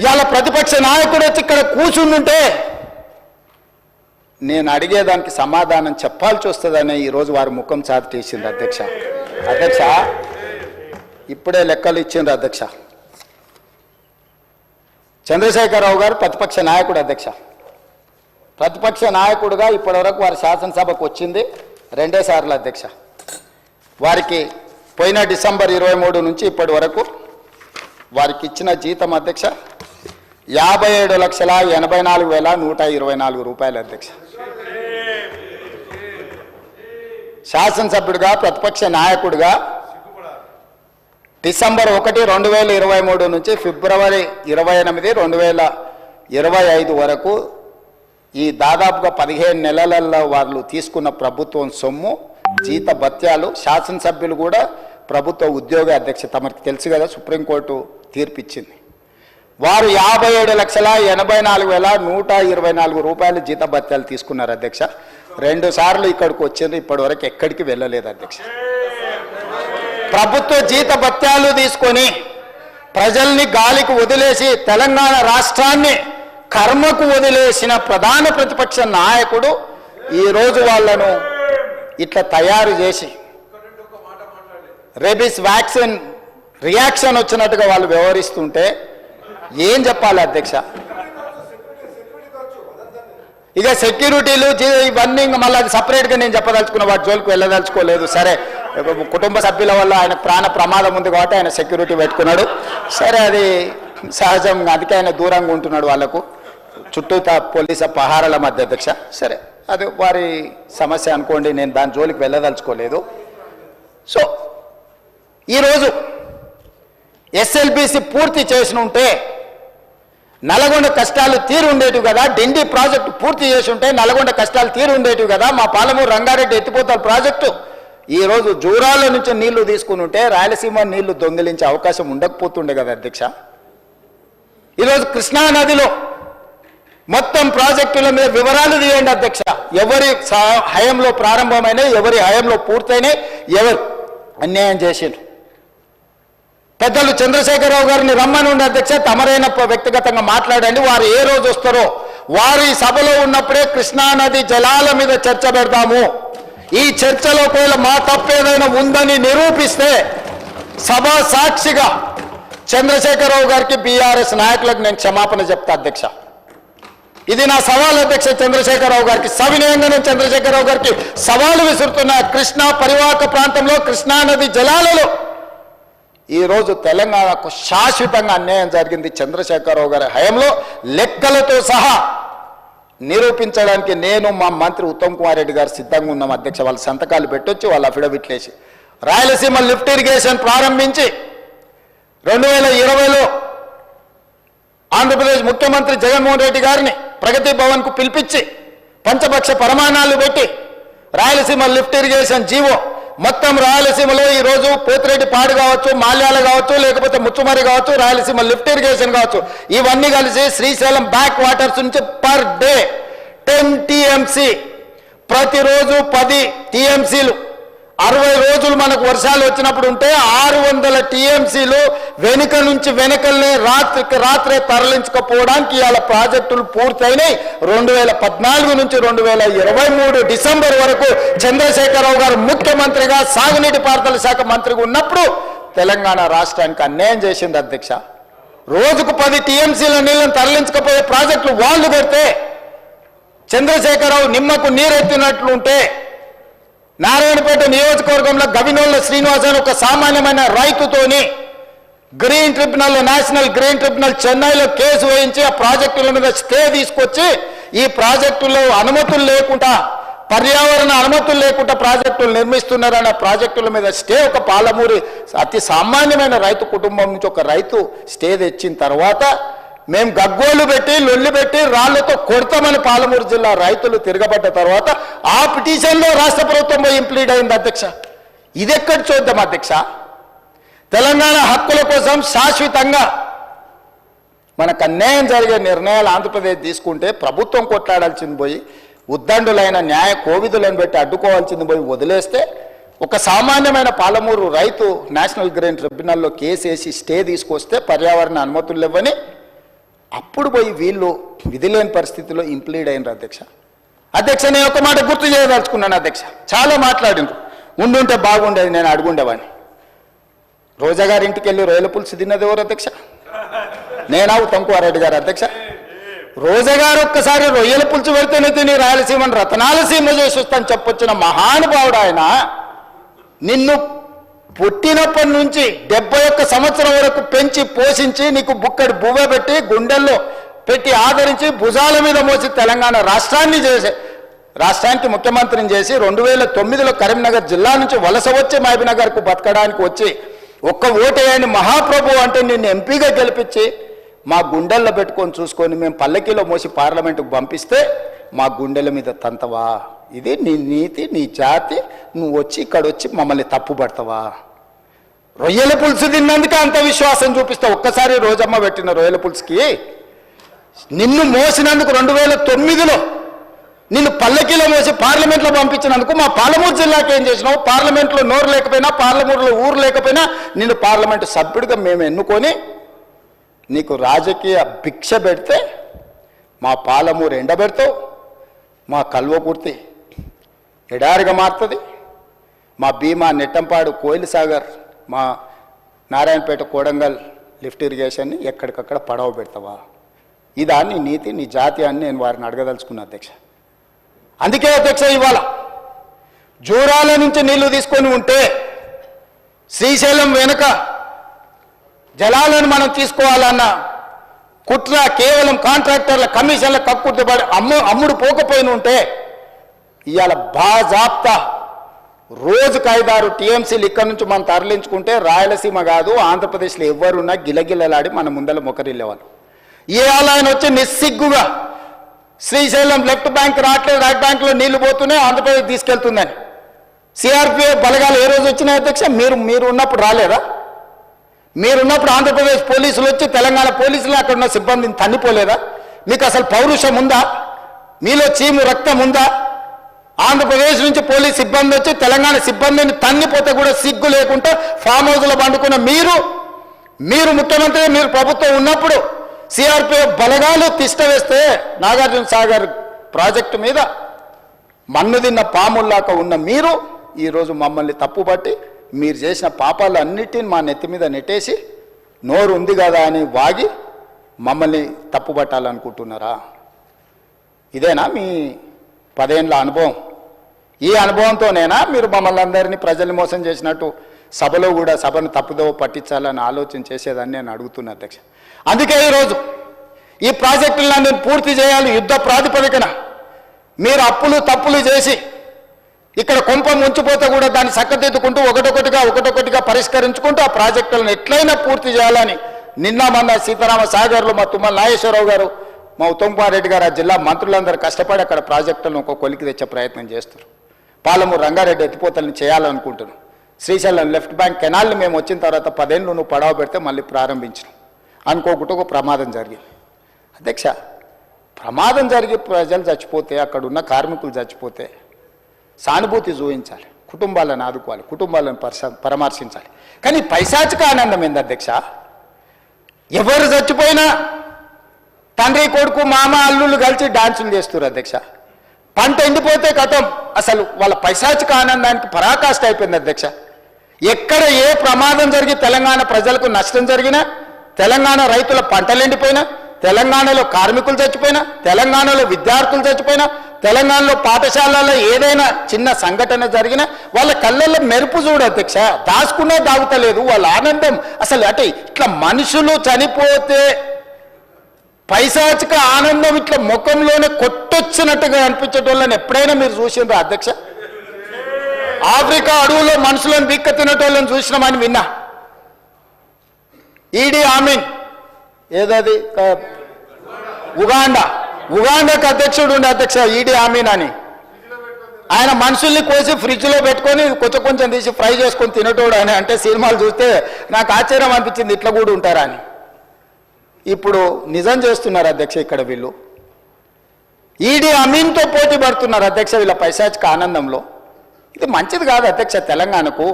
ఇవాళ ప్రతిపక్ష నాయకుడు వచ్చి ఇక్కడ కూర్చుండుంటే నేను అడిగేదానికి సమాధానం చెప్పాల్సి వస్తుందని ఈరోజు వారి ముఖం చాటేసింది అధ్యక్ష. అధ్యక్ష ఇప్పుడే లెక్కలు ఇచ్చిండ్రు అధ్యక్ష. చంద్రశేఖరరావు గారు ప్రతిపక్ష నాయకుడు అధ్యక్ష. ప్రతిపక్ష నాయకుడుగా ఇప్పటివరకు వారి శాసనసభకు వచ్చింది రెండే సార్లు అధ్యక్ష. వారికి పోయిన డిసెంబర్ ఇరవై మూడు నుంచి ఇప్పటి వరకు వారికి ఇచ్చిన జీతం అధ్యక్ష యాభై ఏడు లక్షల ఎనభై నాలుగు వేల నూట ఇరవై నాలుగు రూపాయలు అధ్యక్ష. శాసనసభ్యుడిగా ప్రతిపక్ష నాయకుడిగా డిసెంబర్ ఒకటి రెండు వేల ఇరవై మూడు నుంచి ఫిబ్రవరి ఇరవై ఎనిమిది రెండు వేల ఇరవై ఐదు వరకు ఈ దాదాపుగా పదిహేను నెలలలో వాళ్ళు తీసుకున్న ప్రభుత్వం సొమ్ము జీత భత్యాలు శాసనసభ్యులు కూడా ప్రభుత్వ ఉద్యోగ అధ్యక్ష తమకు తెలుసు కదా సుప్రీంకోర్టు తీర్పిచ్చింది. వారు యాభై ఏడు లక్షల ఎనభై నాలుగు వేల నూట ఇరవై నాలుగు రూపాయలు జీతభత్యాలు తీసుకున్నారు అధ్యక్ష. రెండు సార్లు ఇక్కడికి వచ్చింది ఇప్పటి వరకు ఎక్కడికి వెళ్ళలేదు అధ్యక్ష. ప్రభుత్వ జీతభత్యాలు తీసుకొని ప్రజల్ని గాలికి వదిలేసి తెలంగాణ రాష్ట్రాన్ని కర్మకు వదిలేసిన ప్రధాన ప్రతిపక్ష నాయకుడు ఈరోజు వాళ్ళను ఇట్లా తయారు చేసి రెబిస్ వ్యాక్సిన్ రియాక్షన్ వచ్చినట్టుగా వాళ్ళు వ్యవహరిస్తుంటే ఏం చెప్పాలి అధ్యక్ష? ఇక సెక్యూరిటీలు జీ- ఇవన్నీ ఇంకా మళ్ళీ అది సపరేట్గా నేను చెప్పదలుచుకున్న వాటి జోలికి వెళ్ళదలుచుకోలేదు. సరే కుటుంబ సభ్యుల వల్ల ఆయన ప్రాణ ప్రమాదం ఉంది కాబట్టి ఆయన సెక్యూరిటీ పెట్టుకున్నాడు. సరే అది సహజం అందుకే ఆయన దూరంగా ఉంటున్నాడు వాళ్ళకు. చుట్టూ పోలీసు పహారాల మధ్య అధ్యక్ష. సరే అది వారి సమస్య అనుకోండి నేను దాని జోలికి వెళ్ళదలుచుకోలేదు. సో ఈరోజు ఎస్ఎల్బిసి పూర్తి చేసిన ఉంటే నల్గొండ కష్టాలు తీరుండేటివి కదా. డిండి ప్రాజెక్టు పూర్తి చేసి ఉంటే నల్గొండ కష్టాలు తీరుండేటివి కదా. మా పాలమూరు రంగారెడ్డి ఎత్తిపోతల ప్రాజెక్టు. ఈ రోజు జూరాల నుంచి నీళ్ళు తీసుకుని ఉంటే రాయలసీమ నీళ్ళు దొంగిలించే అవకాశం ఉండకపోతుండే కదా అధ్యక్ష. ఈరోజు కృష్ణా నదిలో మొత్తం ప్రాజెక్టుల మీద వివరాలు తీయండి అధ్యక్ష. ఎవరి హయంలో ప్రారంభమైనాయి ఎవరి హయంలో పూర్తయినాయి ఎవరు అన్యాయం చేసిండ్రు. పెద్దలు చంద్రశేఖరరావు గారిని రమ్మనుండి అధ్యక్ష తమరైన వ్యక్తిగతంగా మాట్లాడండి. వారు ఏ రోజు వస్తారో వారు ఈ సభలో ఉన్నప్పుడే కృష్ణానది జలాల మీద చర్చ పెడతాము. ఈ చర్చలో ఒకవేళ మా తప్పేదైనా ఉందని నిరూపిస్తే సభ సాక్షిగా చంద్రశేఖరరావు గారికి బీఆర్ఎస్ నాయకులకు నేను క్షమాపణ చెప్తా అధ్యక్ష. ఇది నా సవాల్ అధ్యక్ష చంద్రశేఖరరావు గారికి. సవినయంగా నేను చంద్రశేఖరరావు గారికి సవాలు విసురుతున్న కృష్ణా పరివాహక ప్రాంతంలో కృష్ణా నది జలాలలో ఈ రోజు తెలంగాణకు శాశ్వతంగా అన్యాయం జరిగింది చంద్రశేఖరరావు గారి హయంలో. లెక్కలతో సహా నిరూపించడానికి నేను మా మంత్రి ఉత్తమ్ కుమార్ రెడ్డి గారు సిద్ధంగా ఉన్నాం అధ్యక్ష. వాళ్ళ సంతకాలు పెట్టొచ్చి వాళ్ళ అఫిడవిట్లేసి రాయలసీమ లిఫ్ట్ ఇరిగేషన్ ప్రారంభించి రెండు వేల ఇరవైలో ఆంధ్రప్రదేశ్ ముఖ్యమంత్రి జగన్మోహన్ రెడ్డి గారిని ప్రగతి భవన్కు పిలిపించి పంచపక్ష ప్రమాణాలు పెట్టి రాయలసీమ లిఫ్ట్ ఇరిగేషన్ జీవో మొత్తం రాయలసీమలో ఈ రోజు పోతిరెడ్డి పాడు కావచ్చు మాల్యాల కావచ్చు లేకపోతే ముచ్చుమరి కావచ్చు రాయలసీమ లిఫ్ట్ ఇరిగేషన్ కావచ్చు. ఇవన్నీ కలిసి శ్రీశైలం బ్యాక్ వాటర్స్ నుంచి పర్ డే టెన్ టీఎంసీ. ప్రతిరోజు పది టీఎంసీలు. అరవై రోజులు మనకు వర్షాలు వచ్చినప్పుడు ఉంటే ఆరు వందల టీఎంసీలు వెనుక నుంచి వెనుకల్నే రాత్రికి రాత్రే తరలించకపోవడానికి ఇవాళ ప్రాజెక్టులు పూర్తయినాయి. రెండు వేల పద్నాలుగు నుంచి రెండు వేల ఇరవై మూడు డిసెంబర్ వరకు చంద్రశేఖరరావు గారు ముఖ్యమంత్రిగా సాగునీటి పారుదల శాఖ మంత్రిగా ఉన్నప్పుడు తెలంగాణ రాష్ట్రానికి అన్యాయం చేసింది అధ్యక్ష. రోజుకు పది టీఎంసీల నీళ్ళని తరలించకపోయే ప్రాజెక్టులు వాళ్ళు పెడితే చంద్రశేఖరరావు నిమ్మకు నీరెత్తినట్లుంటే నారాయణపేట నియోజకవర్గంలో గవినోళ్ళ శ్రీనివాస్ అని ఒక సామాన్యమైన రైతుతోని green tribunal national green tribunal చెన్నైలో కేసు వేయించి ఆ ప్రాజెక్టుల మీద స్టే తీసుకొచ్చి ఈ ప్రాజెక్టులో అనుమతులు లేకుండా పర్యావరణ అనుమతులు లేకుండా ప్రాజెక్టులు నిర్మిస్తున్నారన్న ప్రాజెక్టుల మీద స్టే ఒక పాలమూరి అతి సామాన్యమైన రైతు కుటుంబం నుంచి ఒక రైతు స్టే తెచ్చిన తర్వాత మేము గగ్గోలు పెట్టి లొల్లి పెట్టి రాళ్ళతో కొడతామని పాలమూరు జిల్లా రైతులు తిరగబడ్డ తర్వాత ఆ పిటిషన్లో రాష్ట్ర ప్రభుత్వం పోయి ఇంప్లీడ్ అయింది అధ్యక్ష. ఇది ఎక్కడ చూద్దాం అధ్యక్ష? తెలంగాణ హక్కుల కోసం శాశ్వతంగా మనకు అన్యాయం జరిగే నిర్ణయాలు ఆంధ్రప్రదేశ్ తీసుకుంటే ప్రభుత్వం కొట్లాడాల్సింది పోయి ఉద్దండులైన న్యాయ కోవిదులను పెట్టి అడ్డుకోవాల్సింది పోయి వదిలేస్తే ఒక సామాన్యమైన పాలమూరు రైతు నేషనల్ గ్రీన్ ట్రిబ్యునల్లో కేసు వేసి స్టే తీసుకొస్తే పర్యావరణ అనుమతులు ఇవ్వని అప్పుడు పోయి వీళ్ళు విధి లేని పరిస్థితిలో ఇంప్లీడ్ అయినరు అధ్యక్ష. అధ్యక్ష నేను ఒక మాట గుర్తు చేయదలుచుకున్నాను అధ్యక్ష. చాలా మాట్లాడినరు ఉండుంటే బాగుండేది నేను అడుగుండేవాడిని. రోజా గారి ఇంటికి వెళ్ళి రొయ్యల పులుసు తిన్నది ఎవరు అధ్యక్ష? నేనా ఉత్తమ్కుమారెడ్డి గారు అధ్యక్ష? రోజా గారు ఒక్కసారి రొయ్యల పులుసు పెడితేనే తిని రాయలసీమను రతనాలసీమ చేసి వస్తాను చెప్పొచ్చిన మహానుభావుడు ఆయన. నిన్ను పుట్టినప్పటి నుంచి డెబ్బై ఒక్క సంవత్సరం వరకు పెంచి పోషించి నీకు బుక్కడి బువ్వ పెట్టి గుండెల్లో పెట్టి ఆదరించి భుజాల మీద మోసి తెలంగాణ రాష్ట్రాన్ని చేసే రాష్ట్రానికి ముఖ్యమంత్రిని చేసి రెండు వేల తొమ్మిదిలో కరీంనగర్ జిల్లా నుంచి వలస వచ్చి మహబీనగర్కు బతకడానికి వచ్చి ఒక్క ఓటేయని మహాప్రభు అంటే నిన్ను ఎంపీగా గెలిపించి మా గుండెల్లో పెట్టుకొని చూసుకొని మేము పల్లకీలో మోసి పార్లమెంటుకు పంపిస్తే మా గుండెల మీద తంతవా? ఇది నీ నీతి నీ జాతి. నువ్వు వచ్చి ఇక్కడ వచ్చి మమ్మల్ని తప్పుపడతావా? రొయ్యల పులుసు తిన్నందుకు అంత విశ్వాసం చూపిస్తా ఒక్కసారి రోజమ్మ పెట్టిన రొయ్యల పులుసుకి నిన్ను మోసినందుకు రెండు వేల తొమ్మిదిలో నిన్ను పల్లకీలో మోసి పార్లమెంట్లో పంపించినందుకు మా పాలమూరు జిల్లాకి ఏం చేసినావు? పార్లమెంట్లో నోరు లేకపోయినా పార్లమూరులో ఊరు లేకపోయినా నిన్ను పార్లమెంటు సభ్యుడిగా మేము ఎన్నుకొని నీకు రాజకీయ భిక్ష పెడితే మా పాలమూరు ఎండబెడతావు మా కల్వకుర్తి ఎడారిగా మారుతుంది మా భీమా నెట్టంపాడు కోయిల్ సాగర్ మా నారాయణపేట కోడంగల్ లిఫ్ట్ ఇరిగేషన్ని ఎక్కడికక్కడ పడవ పెడతావా? ఇదా నీ నీతి నీ జాతి అని నేను వారిని అడగదలుచుకున్నా అధ్యక్ష. అందుకే అధ్యక్ష ఇవాళ జూరాల నుంచి నీళ్ళు తీసుకొని ఉంటే శ్రీశైలం వెనుక జలాలను మనం తీసుకోవాలన్న కుట్ర కేవలం కాంట్రాక్టర్ల కమిషన్ల కక్కుర్తిపడి అమ్ము అమ్ముడు పోకపోయిన ఉంటే ఇవాళ బాజాప్తా రోజుకు ఐదారు టీఎంసీలు ఇక్కడ నుంచి మనం తరలించుకుంటే రాయలసీమ కాదు ఆంధ్రప్రదేశ్లో ఎవరున్నా గిలగిలలాడి మన ముందల మొకరిల్లేవాళ్ళు. ఇవాళ ఆయన వచ్చి నిస్సిగ్గుగా శ్రీశైలం లెఫ్ట్ బ్యాంక్ రావట్లేదు రైట్ బ్యాంక్లో నీళ్ళు పోతూనే ఆంధ్రప్రదేశ్ తీసుకెళ్తుందని. సిఆర్పిఎఫ్ బలగాలు ఏ రోజు వచ్చినా అధ్యక్ష? మీరు మీరు ఉన్నప్పుడు రాలేదా? మీరున్నప్పుడు ఆంధ్రప్రదేశ్ పోలీసులు వచ్చి తెలంగాణ పోలీసులు అక్కడ ఉన్న సిబ్బందిని తన్నిపోలేదా? మీకు అసలు పౌరుషం ఉందా? మీలో చీము రక్తం ఉందా? ఆంధ్రప్రదేశ్ నుంచి పోలీస్ సిబ్బంది వచ్చి తెలంగాణ సిబ్బందిని తన్నిపోతే కూడా సిగ్గు లేకుండా ఫామ్ హౌస్లో పండుకున్న మీరు మీరు ముఖ్యమంత్రి మీరు ప్రభుత్వం ఉన్నప్పుడు సిఆర్పిఎఫ్ బలగాలు తిష్ట వేస్తే నాగార్జున సాగర్ ప్రాజెక్టు మీద మన్ను తిన్న పాముల్లాక ఉన్న మీరు ఈరోజు మమ్మల్ని తప్పుపట్టి మీరు చేసిన పాపాలు అన్నిటిని మా నెత్తి మీద నెట్టేసి నోరు ఉంది కదా అని వాగి మమ్మల్ని తప్పుపట్టాలనుకుంటున్నారా? ఇదేనా మీ పదేళ్ళ అనుభవం? ఈ అనుభవంతోనైనా మీరు మమ్మల్ని అందరినీ ప్రజల్ని మోసం చేసినట్టు సభలో కూడా సభను తప్పుదో పట్టించాలని ఆలోచన చేసేదాన్ని నేను అడుగుతున్నా అధ్యక్ష. అందుకే ఈరోజు ఈ ప్రాజెక్టులన్నీ పూర్తి చేయాలి యుద్ధ ప్రాతిపదికన. మీరు అప్పులు తప్పులు చేసి ఇక్కడ కొంప ముంచిపోతే కూడా దాన్ని చక్కదిద్దుకుంటూ ఒకటొకటిగా ఒకటొకటిగా పరిష్కరించుకుంటూ ఆ ప్రాజెక్టులను ఎట్లయినా పూర్తి చేయాలని నిన్న మొన్న సీతారామ సాగర్లు మా తుమ్మల నాగేశ్వరరావు గారు మా ఉత్తమ్ కుమార్ రెడ్డి గారు ఆ జిల్లా మంత్రులందరూ కష్టపడి అక్కడ ప్రాజెక్టులను ఒక కొలికి తెచ్చే ప్రయత్నం చేస్తారు. పాలమూరు రంగారెడ్డి ఎత్తిపోతలను చేయాలనుకుంటున్నాం. శ్రీశైలం లెఫ్ట్ బ్యాంక్ కెనాల్ని మేము వచ్చిన తర్వాత పదేళ్ళు నువ్వు పడవ పెడితే మళ్ళీ ప్రారంభించినాం. అనుకోకుండా ఒక ప్రమాదం జరిగింది. అధ్యక్ష ప్రమాదం జరిగి ప్రజలు చచ్చిపోతే అక్కడ ఉన్న కార్మికులు చచ్చిపోతే సానుభూతి చూపించాలి కుటుంబాలను ఆదుకోవాలి కుటుంబాలను పరామర్శించాలి. కానీ పైశాచిక ఆనందం ఏంది అధ్యక్ష? ఎవరు చచ్చిపోయినా తండ్రి కొడుకు మామ అల్లుళ్ళు కలిసి డాన్సులు చేస్తారు అధ్యక్ష. పంట ఎండిపోతే కథం అసలు వాళ్ళ పైశాచిక ఆనందానికి పరాకాష్ట అయిపోయింది అధ్యక్ష. ఎక్కడ ఏ ప్రమాదం జరిగి తెలంగాణ ప్రజలకు నష్టం జరిగినా తెలంగాణ రైతుల పంటలు ఎండిపోయినా తెలంగాణలో కార్మికులు చచ్చిపోయినా తెలంగాణలో విద్యార్థులు చచ్చిపోయినా తెలంగాణలో పాఠశాలలో ఏదైనా చిన్న సంఘటన జరిగినా వాళ్ళ కళ్ళల్లో మెరుపు చూడు అధ్యక్ష. దాచుకునే దాగుతలేదు వాళ్ళ ఆనందం. అసలు అంటే ఇట్లా మనుషులు చనిపోతే పైశాచిక ఆనందం ఇట్లా ముఖంలోనే కొట్టొచ్చినట్టుగా అనిపించేటోళ్ళని ఎప్పుడైనా మీరు చూసిండ్రు అధ్యక్ష? ఆఫ్రికా అడవులో మనుషులను బిక్క తినేటోళ్ళని చూసినామని విన్నా. ఈడీ ఆమీన్. ఏదది? ఉగాండా. ఉగాండాకి అధ్యక్షుడు ఉండే అధ్యక్ష ఈడీ ఆమీన్ అని. ఆయన మనుషుల్ని కోసి ఫ్రిడ్జ్లో పెట్టుకొని కొంచెం కొంచెం తీసి ఫ్రై చేసుకొని తినేటోడు అని అంటే సినిమాలు చూస్తే నాకు ఆశ్చర్యం అనిపించింది ఇట్లా కూడా ఉంటారా అని. ఇప్పుడు నిజం చేస్తున్నారు అధ్యక్ష ఇక్కడ వీళ్ళు. ఈడీ అమీన్తో పోటీ పడుతున్నారు అధ్యక్ష వీళ్ళ పైశాచిక ఆనందంలో. ఇది మంచిది కాదు అధ్యక్ష తెలంగాణకు.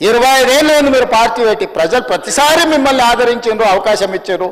ఇరవై ఐదేళ్ళు మీరు పార్టీ పెట్టి ప్రజలు ప్రతిసారి మిమ్మల్ని ఆదరించారు అవకాశం ఇచ్చారు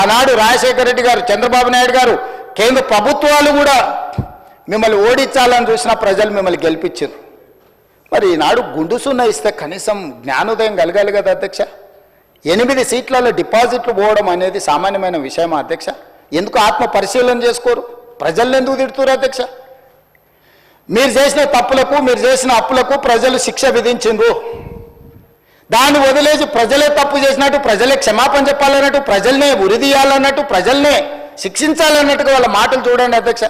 ఆనాడు రాజశేఖర రెడ్డి గారు చంద్రబాబు నాయుడు గారు కేంద్ర ప్రభుత్వాలు కూడా మిమ్మల్ని ఓడించాలని చూసిన ప్రజలు మిమ్మల్ని గెలిపించారు మరి ఈనాడు గుండు సున్నా ఇస్తే కనీసం జ్ఞానోదయం కలగాలి కదా అధ్యక్ష. ఎనిమిది సీట్లలో డిపాజిట్లు పోవడం అనేది సామాన్యమైన విషయం అధ్యక్ష? ఎందుకు ఆత్మ పరిశీలన చేసుకోరు? ప్రజల్ని ఎందుకు తిడుతురు అధ్యక్ష? మీరు చేసిన తప్పులకు మీరు చేసిన అప్పులకు ప్రజలు శిక్ష విధించిండ్రు. దాన్ని వదిలేసి ప్రజలే తప్పు చేసినట్టు ప్రజలే క్షమాపణ చెప్పాలన్నట్టు ప్రజల్నే ఉరిదీయాలన్నట్టు ప్రజల్నే శిక్షించాలన్నట్టుగా వాళ్ళ మాటలు చూడండి అధ్యక్ష.